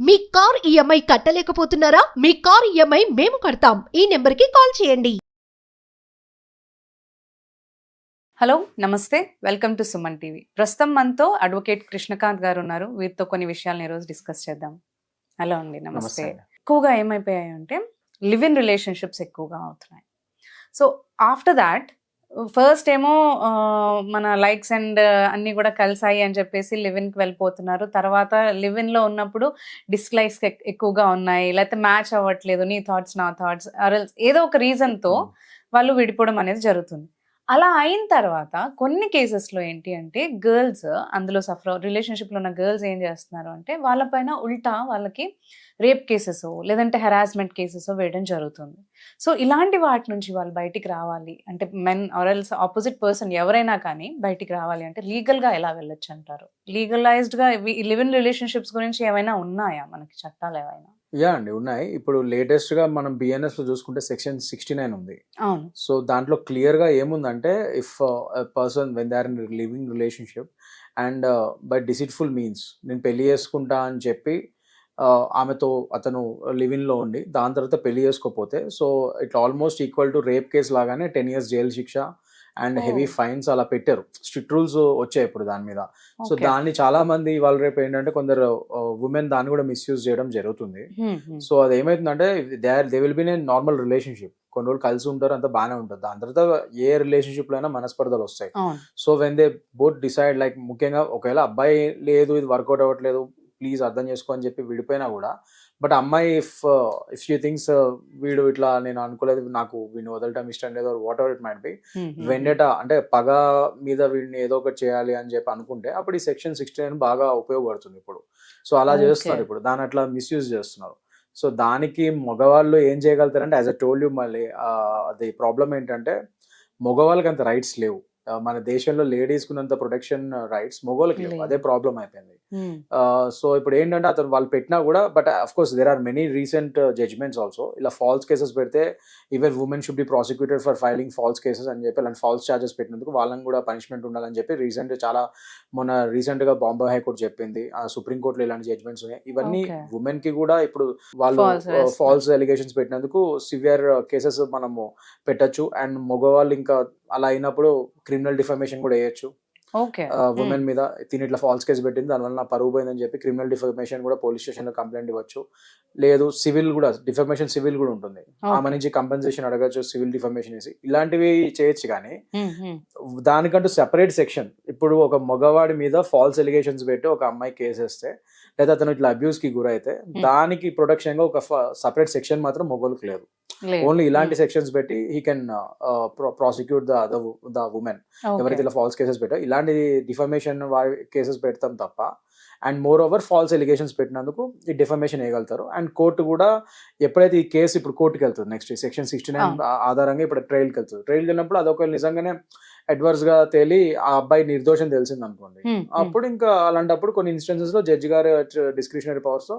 మీ car EMI కట్టలేకపోతున్నారా? మీ car EMI మేము కడతాం. ఈ నెంబర్కి కాల్ చేయండి. హలో నమస్తే. Welcome to Suman TV. ప్రస్తుతం మనతో అడ్వకేట్ కృష్ణకాంత్ గారు ఉన్నారు. వీరితో కొన్ని విషయాలను ఈరోజు డిస్కస్ చేద్దాం. హలో అండి నమస్తే. నమస్తే. ఎక్కువగా ఏమైపోయాయి అంటే లివ్ ఇన్ రిలేషన్షిప్స్ ఎక్కువగా అవుతున్నాయి. సో ఆఫ్టర్ దాట్ ఫస్ట్ ఏమో మన లైక్స్ అండ్ అన్ని కూడా కలిసాయి అని చెప్పేసి లివ్ ఇన్కి వెళ్ళిపోతున్నారు. తర్వాత లివ్ ఇన్లో ఉన్నప్పుడు డిస్లైక్స్ ఎక్కువగా ఉన్నాయి. లేకపోతే మ్యాచ్ అవ్వట్లేదు. నీ థాట్స్ నా థాట్స్ ఏదో ఒక రీజన్తో వాళ్ళు విడిపోవడం అనేది జరుగుతుంది. అలా అయిన తర్వాత కొన్ని కేసెస్లో ఏంటి అంటే గర్ల్స్ అందులో సఫర్ రిలేషన్షిప్లో ఉన్న గర్ల్స్ ఏం చేస్తున్నారు అంటే వాళ్ళపైన ఉల్టా వాళ్ళకి రేప్ కేసెస్ లేదంటే హెరాస్మెంట్ కేసెస్ వేయడం జరుగుతుంది. సో ఇలాంటి వాటి నుంచి వాళ్ళు బయటికి రావాలి అంటే మెన్ ఆర్ఎల్స్ ఆపోజిట్ పర్సన్ ఎవరైనా కానీ బయటికి రావాలి అంటే లీగల్గా ఎలా వెళ్ళొచ్చు అంటారు? లీగలైజ్డ్గా లివ్ ఇన్ రిలేషన్షిప్స్ గురించి ఏమైనా ఉన్నాయా? మనకి చట్టాలు ఏమైనా యా అండి ఉన్నాయి. ఇప్పుడు లేటెస్ట్గా మనం బిఎన్ఎస్లో చూసుకుంటే సెక్షన్ సిక్స్టీ నైన్ ఉంది. అవును. సో దాంట్లో క్లియర్గా ఏముందంటే if person when they are in living relationship and by deceitful means నేను పెళ్ళి చేసుకుంటా అని చెప్పి uh, ఆమెతో అతను లివింగ్లో ఉండి దాని తర్వాత పెళ్ళి చేసుకోపోతే so it almost equal to rape case లాగానే టెన్ ఇయర్స్ జైలు శిక్ష అండ్. హెవీ ఫైన్స్ అలా పెట్టారు. స్ట్రిక్ట్ రూల్స్ వచ్చాయి ఇప్పుడు దాని మీద. సో. దాన్ని చాలా మంది వాళ్ళ రేపు ఏంటంటే కొందరు ఉమెన్ దాన్ని కూడా మిస్యూజ్ చేయడం జరుగుతుంది. సో అది ఏమైతుందంటే they are they will be in normal relationship కొన్ని రోజులు కలిసి ఉంటారు అంతా బాగానే ఉంటుంది. దాని తర్వాత ఏ రిలేషన్షిప్లో అయినా మనస్పర్ధలు వస్తాయి. So when they both decide like ముఖ్యంగా ఒకవేళ అబ్బాయి లేదు ఇది వర్కౌట్ అవ్వట్లేదు ప్లీజ్ అర్థం చేసుకో అని చెప్పి విడిపోయినా కూడా బట్ అమ్మాయి ఇఫ్ ఇఫ్ యూ థింగ్స్ వీడు ఇట్లా నేను అనుకోలేదు నాకు వీడిని వదలటం ఇష్టం లేదు whatever it might be. Vendetta అంటే పగ మీద వీడిని ఏదో ఒకటి చేయాలి అని చెప్పి అనుకుంటే అప్పుడు ఈ సెక్షన్ సిక్స్టీ నైన్ బాగా ఉపయోగపడుతుంది ఇప్పుడు సో అలా. చేస్తున్నారు ఇప్పుడు దాని అట్లా మిస్యూజ్ చేస్తున్నారు సో దానికి మగవాళ్ళు ఏం చేయగలుగుతారంటే యాజ్ అ టోల్ యూ మళ్ళీ అది ప్రాబ్లం ఏంటంటే మగవాళ్ళకి అంత రైట్స్ లేవు మన దేశంలో లేడీస్ కున్నంత ప్రొటెక్షన్ రైట్స్ మగవాళ్ళకి లేవు. అదే ప్రాబ్లం అయిపోయింది. సో ఇప్పుడు ఏంటంటే అతను వాళ్ళు పెట్టినా కూడా but of course there are many recent judgements also ఇలా ఫాల్స్ కేసెస్ పెడితే even women should be prosecuted for filing false cases అని చెప్పి అలాంటి ఫాల్స్ చార్జెస్ పెట్టినందుకు వాళ్ళని కూడా పనిష్మెంట్ ఉండాలని చెప్పి రీసెంట్ చాలా మొన్న రీసెంట్గా బాంబే హైకోర్టు చెప్పింది ఆ సుప్రీం కోర్టులో ఇలాంటి జడ్జ్మెంట్స్ ఉన్నాయి ఇవన్నీ. ఉమెన్కి కూడా ఇప్పుడు వాళ్ళు. ఫాల్స్ ఎలిగేషన్స్ పెట్టినందుకు సివియర్ కేసెస్ మనము పెట్టచ్చు అండ్ మగవాళ్ళు ఇంకా అలా అయినప్పుడు క్రిమినల్ డిఫర్మేషన్ కూడా వేయచ్చు. ఉమెన్ మీద తిని ఇట్లా ఫాల్స్ కేసు పెట్టింది దానివల్ల నా పరువు పోయిందని చెప్పి క్రిమినల్ డిఫర్మేషన్ కూడా పోలీస్ స్టేషన్లో కంప్లైంట్ ఇవ్వచ్చు. లేదు సివిల్ కూడా డిఫర్మేషన్ సివిల్ కూడా ఉంటుంది. ఆమె నుంచి కంపెన్సేషన్ అడగచ్చు సివిల్ డిఫర్మేషన్ వేసి ఇలాంటివి చేయొచ్చు కానీ దానికంటూ సెపరేట్ సెక్షన్ ఇప్పుడు ఒక మగవాడి మీద ఫాల్స్ ఎలిగేషన్స్ పెట్టి ఒక అమ్మాయి కేసు వేస్తే లేదా అతను ఇట్లా అబ్యూస్కి గురైతే దానికి ప్రొటెక్షన్గా ఒక సపరేట్ సెక్షన్ మాత్రం మొగోళ్ళకి లేదు. ఓన్లీ ఇలాంటి సెక్షన్స్ పెట్టి he can prosecute the the women ఎవరైతే ఇలా ఫాల్స్ కేసెస్ పెట్టారో ఇలాంటి డిఫర్మేషన్ కేసెస్ పెడతాం తప్ప and moreover false allegations పెట్టినందుకు ఈ డిఫర్మేషన్ వేయగలుగుతారు. అండ్ కోర్టు కూడా ఎప్పుడైతే ఈ కేసు ఇప్పుడు కోర్టుకి వెళ్తుంది నెక్స్ట్ సెక్షన్ సిక్స్టీ నైన్ ఆధారంగా ఇప్పుడు ట్రయల్కి వెళ్తుంది. ట్రయల్కి వెళ్ళినప్పుడు అదొక నిజంగానే అడ్వర్స్గా తేలి ఆ అబ్బాయి నిర్దోషం తెలిసింది అనుకోండి అప్పుడు ఇంకా అలాంటప్పుడు కొన్ని ఇన్స్టెన్సెస్లో జడ్జి గారు డిస్క్రిషనరీ పవర్స్తో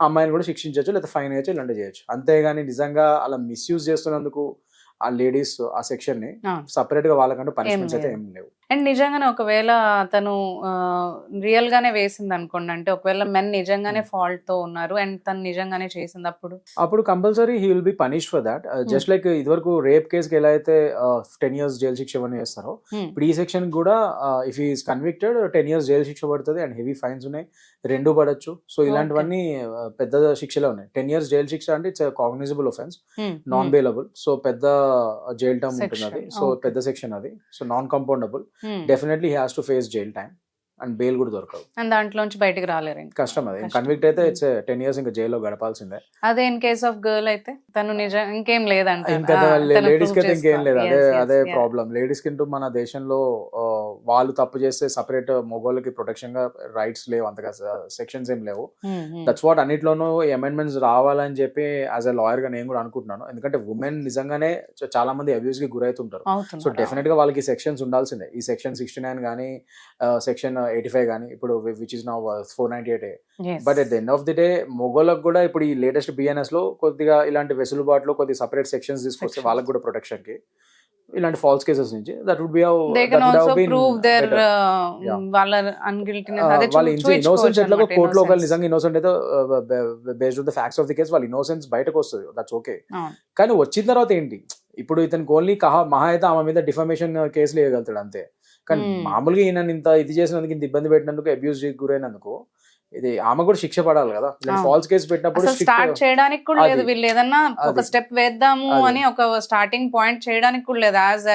ఆ అమ్మాయిని కూడా శిక్షించవచ్చు లేదా ఫైన్ వేయచ్చు ఇలాంటి చేయొచ్చు అంతేగాని నిజంగా అలా మిస్యూజ్ చేస్తున్నందుకు ఆ లేడీస్ ఆ సెక్షన్ని. సపరేట్గా వాళ్ళకంటూ పనిష్మెంట్స్ అయితే. ఏం లేవు అండ్ నిజంగానే ఒకవేళ తను రియల్ గానే వేసింది అనుకోండి అంటే ఒకవేళ మెన్ నిజంగానే ఫాల్ట్తో ఉన్నారు అండ్ తను నిజంగానే చేసింది అప్పుడు అప్పుడు compulsory he will be punish for that. Just like ఇదివరకు రేప్ కేసుకి ఎలా అయితే టెన్ ఇయర్స్ జైలు శిక్ష ఇవన్నీ చేస్తారో Hmm. ఇప్పుడు ఈ సెక్షన్ కూడా if is convicted ten years jail శిక్ష పడుతుంది అండ్ హెవీ ఫైన్స్ ఉన్నాయి. రెండు పడచ్చు. సో ఇలాంటివన్నీ పెద్ద శిక్షలే ఉన్నాయి. టెన్ ఇయర్స్ జైలు శిక్ష అంటే it's cognizable offence Hmm. Non bailable so పెద్ద జైల్ టర్మ్ ఉంటుంది అది. సో. పెద్ద సెక్షన్ అది. So non compoundable Hmm. Definitely has to face jail time and bail కూడా దొరకదు. అండ్ దాంట్లోంచి బయటికి రాలేరు కష్టం అది. కన్విక్ట్ అయితే. ఇట్స్ టెన్ ఇయర్స్ ఇంకా జైల్లో గడపాల్సిందే. అదే ఇన్ కేస్ ఆఫ్ గర్ల్ అయితే తను నిజం ఇంకేం లేదంట. ఇంకా లేడీస్కి అయితే ఇంకేం లేదు. అదే అదే ప్రాబ్లం లేడీస్కి మన దేశంలో వాళ్ళు తప్పు చేస్తే సపరేట్ మొగోళ్ళకి ప్రొటెక్షన్గా రైట్స్ లేవు అంతగా సెక్షన్స్ ఏం లేవు. దట్స్ వాట్ అన్నిట్లోనూ అమెండ్మెంట్స్ రావాలని చెప్పి యాజ్ అ లాయర్గా నేను కూడా అనుకుంటున్నాను. ఎందుకంటే ఉమెన్ నిజంగానే చాలా మంది అబ్యూస్కి గురవుతుంటారు. సో డెఫినెట్గా వాళ్ళకి సెక్షన్స్ ఉండాల్సిందే. ఈ సెక్షన్ సిక్స్టీ నైన్ కానీ సెక్షన్ ఎయిటీ ఫైవ్ కానీ ఇప్పుడు విచ్ ఇస్ నా four ninety eight but at the end of the day మొగోళ్ళకి కూడా ఇప్పుడు ఈ లేటెస్ట్ బిఎన్ఎస్లో కొద్దిగా ఇలాంటి వెసులుబాటులో కొద్ది సపరేట్ సెక్షన్స్ తీసుకొస్తే. వాళ్ళకి కూడా ప్రొటెక్షన్కి. ఇలాంటి ఫాల్స్ కేసెస్ నుంచి that would be they can also prove their Yeah. వాళ్ళ అన్గిల్టీనెస్ అదే వాళ్ళ ఇన్నోసెన్స్ ఎట్లా కోర్టులో ఒకవేళ. నిజంగా ఇన్నోసెంట్ అయితే based on the facts of the case వాళ్ళ ఇన్నోసెన్స్ బయటకు వస్తుంది దట్స్ ఓకే. కానీ వచ్చిన తర్వాత ఏంటి ఇప్పుడు ఇతనికి ఓన్లీ కహా మహా అయితే ఆమె మీద డిఫమేషన్ కేసులు వేయగలుగుతాడు అంతే కానీ Hmm. మామూలుగా ఈయన ఇంత ఇది చేసినందుకు ఇంత ఇబ్బంది పెట్టినందుకు అబ్యూస్ గురైనందుకు ఇది ఆమె కూడా శిక్ష పడాలి కదా. ఫాల్స్ కేసు పెట్టినప్పుడు స్టార్ట్ చేయడానికి కూడా లేదు. వీళ్ళు ఏదన్నా ఒక. స్టెప్ వేద్దాము. అని ఒక స్టార్టింగ్ పాయింట్ చేయడానికి కూడా లేదు యాజ్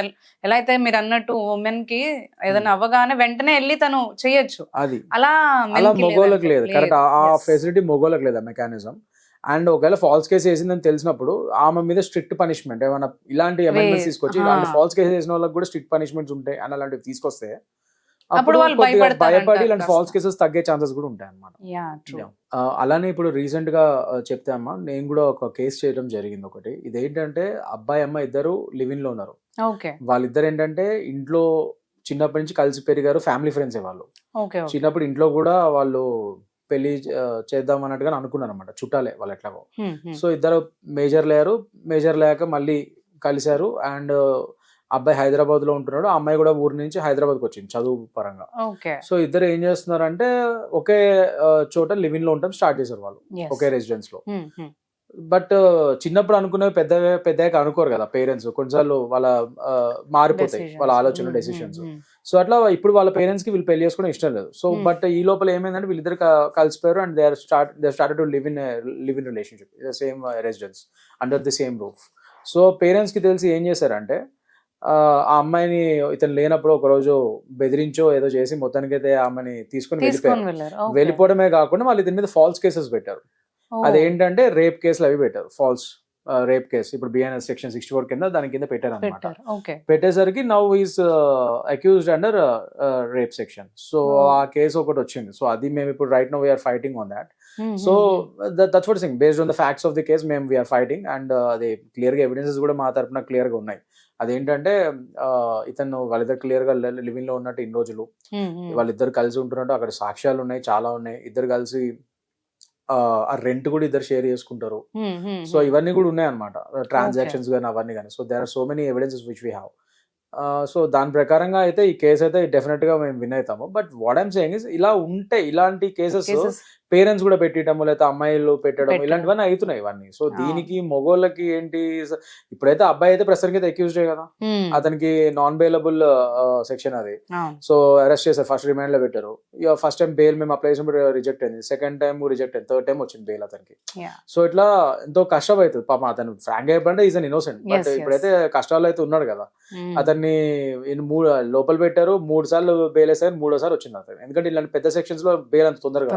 ఎలా అయితే మీరు అన్నట్టు ఉమెన్కి ఏదైనా అవ్వగానే వెంటనే వెళ్ళి తను చేయొచ్చు అది అలా అలా మొగోళ్ళకి లేదు. కరెక్ట్ ఆ. ఫెసిలిటీ మొగోళ్ళకి లేదు ఆ మెకానిజం అండ్ ఒకవేళ ఫాల్స్ కేసు వేసిందని తెలిసినప్పుడు ఆమె మీద స్ట్రిక్ట్ పనిష్మెంట్ ఏమైనా ఇలాంటి అమెండ్మెంట్స్ తీసుకొచ్చి. ఇలాంటి ఫాల్స్ కేసు వేసిన వాళ్ళకి కూడా స్ట్రిక్ట్ పనిష్మెంట్స్ ఉంటాయి అని అలాంటివి తీసుకొస్తే అప్పుడు వాళ్ళు భయపడి ఇలాంటి. ఫాల్స్ కేసెస్ తగ్గే ఛాన్సెస్ కూడా ఉంటాయి. ఆ, అలానే ఇప్పుడు రీసెంట్గా చెప్తే అమ్మా నేను కూడా ఒక కేసు చేయడం జరిగింది ఒకటి. ఇదేంటంటే అబ్బాయి అమ్మ ఇద్దరు లివింగ్లో ఉన్నారు. వాళ్ళిద్దరు ఏంటంటే ఇంట్లో చిన్నప్పటి నుంచి కలిసి పెరిగారు ఫ్యామిలీ ఫ్రెండ్స్ వాళ్ళు. చిన్నప్పుడు ఇంట్లో కూడా వాళ్ళు పెళ్ళి చేద్దాం అన్నట్టుగా అనుకున్నారు అనమాట చుట్టాలే వాళ్ళు ఎట్లాగో. సో ఇద్దరు మేజర్ లేరు మేజర్ లేక మళ్ళీ కలిశారు. అండ్ అబ్బాయి హైదరాబాద్లో ఉంటున్నాడు ఆ అమ్మాయి కూడా ఊరి నుంచి హైదరాబాద్కి వచ్చింది చదువు పరంగా. సో ఇద్దరు ఏం చేస్తున్నారంటే ఒకే చోట లివింగ్లో ఉండటం స్టార్ట్ చేశారు వాళ్ళు ఒకే రెసిడెన్స్లో బట్ చిన్నప్పుడు అనుకునేవి పెద్ద పెద్దగా అనుకోరు కదా పేరెంట్స్. కొన్నిసార్లు వాళ్ళ మారిపోతాయి వాళ్ళ ఆలోచన డెసిషన్స్ సో అట్లా ఇప్పుడు వాళ్ళ పేరెంట్స్కి వీళ్ళు పెళ్ళి చేసుకోవడం ఇష్టం లేదు. సో. బట్ ఈ లోపల ఏమైందంటే వీళ్ళిద్దరు కలిసిపోయారు and they are start they started to live in live in relationship. Same residence under the same roof. So పేరెంట్స్కి తెలిసి ఏం చేశారంటే ఆ అమ్మాయిని ఇతను లేనప్పుడు ఒక రోజు బెదిరించో ఏదో చేసి మొత్తానికి అయితే ఆమెని తీసుకుని వెళ్ళిపోయారు. వెళ్ళిపోవడమే కాకుండా వాళ్ళు ఇతని మీద ఫాల్స్ కేసెస్ పెట్టారు. అదేంటంటే రేప్ కేసులు అవి పెట్టారు ఫాల్స్ రేప్ కేసు ఇప్పుడు బిఎన్ఎస్ సెక్షన్ సిక్స్టీ ఫోర్ కింద దాని కింద పెట్టారు. అనమాట పెట్టేసరికి now is accused under rape section so. ఆ కేసు ఒకటి వచ్చింది. సో అది మేము ఇప్పుడు right now we're fighting on that so that's what sing based on the facts of the case మేము వీఆర్ ఫైటింగ్ అండ్ అది క్లియర్గా ఎవిడెన్సెస్ కూడా మా తరపున క్లియర్గా ఉన్నాయి. అదేంటంటే ఇతను వాళ్ళిద్దరు క్లియర్గా లివింగ్లో ఉన్నట్టు ఇన్ని రోజులు. వాళ్ళిద్దరు కలిసి ఉంటున్నట్టు అక్కడ సాక్ష్యాలు ఉన్నాయి చాలా ఉన్నాయి. ఇద్దరు కలిసి ఆ, రెంట్ కూడా ఇద్దరు షేర్ చేసుకుంటారు. సో ఇవన్నీ కూడా ఉన్నాయి అనమాట ట్రాన్సాక్షన్స్ కానీ అవన్నీ కానీ so there are so many evidences which we have so దాని ప్రకారంగా అయితే ఈ కేసు అయితే డెఫినెట్గా మేము విన్ అవుతాము. But what I'm saying is ఇలా ఉంటే ఇలాంటి కేసెస్ పేరెంట్స్ కూడా పెట్టడము లేదా అమ్మాయిలు పెట్టడం పెట్టడం. ఇలాంటివన్నీ అవుతున్నాయి ఇవన్నీ. సో. దీనికి మొగోళ్ళకి ఏంటి ఇప్పుడైతే అబ్బాయి అయితే ప్రస్తుతానికి అయితే అక్యూజ్డ్ కదా. అతనికి నాన్ బెయిలబుల్ సెక్షన్ అది. సో అరెస్ట్ చేశారు ఫస్ట్ రిమాండ్లో పెట్టారు. ఇక ఫస్ట్ టైం బెయిల్ మేము అప్లై చేసినప్పుడు రిజెక్ట్ అయింది. సెకండ్ టైం రిజెక్ట్ అయింది. థర్డ్ టైం వచ్చింది బెయిల్ అతనికి. సో ఇట్లా ఎంతో కష్టం అవుతుంది పాపం అతను ఫ్రాంక్ అయిపోయింటే ఈజ్ అన్ ఇన్నోసెంట్ బట్. ఇప్పుడైతే కష్టాలు అయితే ఉన్నాడు కదా. అతన్ని మూడు లోపల పెట్టారు. మూడు సార్లు బెయిల్ వేసారు మూడోసారి వచ్చింది అతను. ఎందుకంటే ఇలాంటి పెద్ద సెక్షన్స్లో బెయిల్ అంత తొందరగా.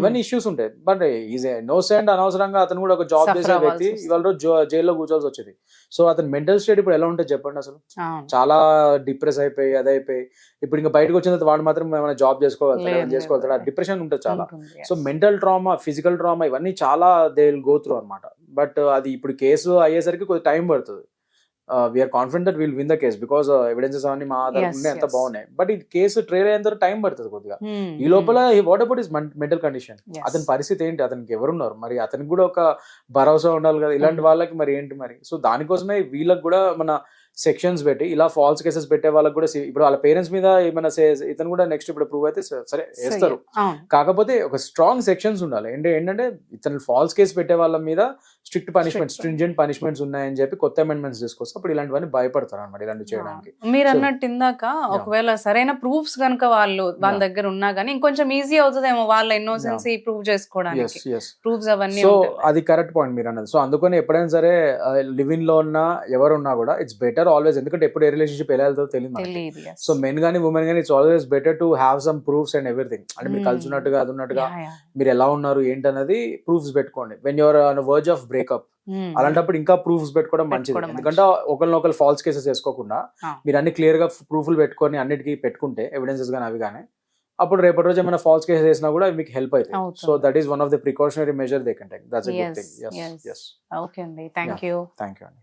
ఇవన్నీ ఇష్యూస్ ఉంటాయి. బట్ ఈజ్ ఇన్నోసెంట్ అనవసరంగా అతను కూడా ఒక జాబ్ చేసే వ్యక్తి. ఇవాళ రోజు జైల్లో కూర్చోవాల్సి వచ్చేది. సో అతని మెంటల్ స్టేట్ ఇప్పుడు ఎలా ఉంటుంది చెప్పండి అసలు? చాలా డిప్రెస్ అయిపోయి అదే అయిపోయి ఇప్పుడు ఇంకా బయటకు వచ్చిన తర్వాత వాడు మాత్రం ఏమైనా జాబ్ చేసుకోగలుగుతాడు ఏమైనా చేసుకోగలుగుతాడు? లేదు. డిప్రెషన్ ఉంటుంది చాలా. So mental trauma physical trauma ఇవన్నీ చాలా దే విల్ గో త్రూ అనమాట బట్ అది ఇప్పుడు కేసు అయ్యేసరికి కొద్ది టైం పడుతుంది. We're confident that will win the case because evidences అన్ని మా దగ్గర ఎంత. బాగున్నాయి. బట్ ఈ కేసు ట్రైల్ అయ్యేంత టైం పడుతుంది కొద్దిగా. ఈ లోపల what about is mental condition అతని పరిస్థితి ఏంటి? అతనికి ఎవరున్నారు? మరి అతనికి కూడా ఒక భరోసా ఉండాలి కదా. ఇలాంటి Mm. వాళ్ళకి మరి ఏంటి మరి? సో దానికోసమే వీళ్ళకి కూడా మన సెక్షన్స్ పెట్టి ఇలా ఫాల్స్ కేసెస్ పెట్టే వాళ్ళకి కూడా ఇప్పుడు వాళ్ళ పేరెంట్స్ మీద ఏమైనా ఇతను కూడా నెక్స్ట్ ఇప్పుడు ప్రూవ్ అయితే సరే వేస్తారు. కాకపోతే ఒక స్ట్రాంగ్ సెక్షన్స్ ఉండాలి. అంటే ఏంటంటే ఇతను ఫాల్స్ కేసు పెట్టే వాళ్ళ మీద స్ట్రిక్ట్ పనిష్మెంట్. స్ట్రింజెంట్ పనిష్మెంట్స్ ఉన్నాయని చెప్పి కొత్త అమెండ్మెంట్స్ తీసుకొస్తే అప్పుడు ఇలాంటివన్నీ భయపడతారు అనమాట ఇలాంటివి చేయడానికి. మీరు అన్నట్టు ఇందాక ఒకవేళ సరైన ప్రూఫ్స్ కనుక వాళ్ళు వాళ్ళ. దగ్గర ఉన్నా గానీ ఇంకొంచెం ఈజీ అవుతుందేమో వాళ్ళ ఇన్నోసెన్సీ ప్రూవ్ చేసుకోవడానికి. ప్రూఫ్స్ అవన్నీ సో. అది కరెక్ట్ పాయింట్ మీరు అన్నది. సో అందుకని ఎప్పుడైనా సరే లివింగ్లో ఉన్న ఎవరు ఉన్నా కూడా ఇట్స్ బెటర్ ఆల్వేస్ ఎందుకంటే ఎప్పుడు ఏ రిలేషన్షిప్ ఎలా వెళ్తుందో తెలియదు yes. సో మెన్ గానీ ఉమెన్ గానీ it's always better to have some proofs and everything అంటే మీరు. కలిసి ఉన్నట్టుగా అది ఉన్నట్టుగా. మీరు ఎలా ఉన్నారు ఏంటన్నది ప్రూఫ్స్ పెట్టుకోండి when your verge of breakup. అలాంటప్పుడు ఇంకా ప్రూఫ్స్ పెట్టుకోవడం మంచిది ఎందుకంటే ఒకరినొకరు ఫాల్స్ కేసెస్ వేసుకోకుండా. మీరు అన్ని క్లియర్గా ప్రూఫ్లు పెట్టుకొని అన్నిటికీ పెట్టుకుంటే ఎవిడెన్సెస్ కానీ అవి కానీ అప్పుడు రేపటి రోజు ఏమైనా ఫాల్స్ కేసెస్ వేసినా కూడా మీకు హెల్ప్ అవుతుంది. So that is one of the precautionary measure they can take that's a good Yes, thing yes. Yes okay అండి థ్యాంక్ యూ థ్యాంక్ యూ అండి